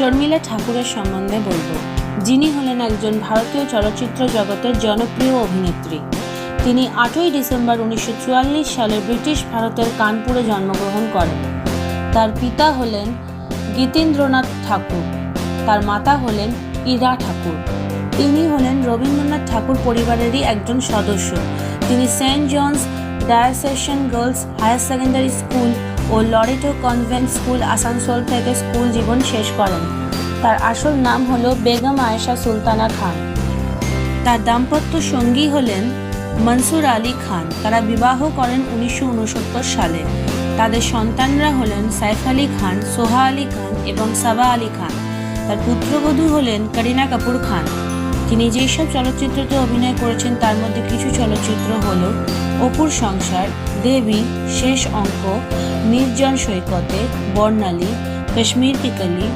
শর্মিলা ঠাকুরের সম্বন্ধে বলব। যিনি হলেন একজন ভারতীয় চলচ্চিত্র জগতের জনপ্রিয় অভিনেত্রী। তিনি আটই ডিসেম্বর উনিশশো চুয়াল্লিশ সালে ব্রিটিশ ভারতের কানপুরে জন্মগ্রহণ করেন। তার পিতা হলেন গীতেন্দ্রনাথ ঠাকুর। তার মাতা হলেন ইরা ঠাকুর। তিনি হলেন রবীন্দ্রনাথ ঠাকুর পরিবারেরই একজন সদস্য। তিনি Saint John's diocesan girls higher secondary school ও লরেটো কনভেন্ট স্কুল আসানসোল থেকে স্কুল জীবন শেষ করেন। তার আসল নাম হল বেগম আয়েশা সুলতানা খান। তার দাম্পত্য সঙ্গী হলেন মনসুর আলী খান। তারা বিবাহ করেন উনিশশো উনসত্তর সালে। তাদের সন্তানরা হলেন সাইফ আলী খান, সোহা আলী খান এবং সাবা আলী খান। তার পুত্রবধূ হলেন করিনা কাপুর খান। তিনি যেসব চলচ্চিত্রতে অভিনয় করেছেন, তার মধ্যে কিছু চলচ্চিত্র হল অপুর সংসার দেবী শেষ অঙ্ক নির্জন সৈকতে বর্ণালী কাশ্মীর টিকলি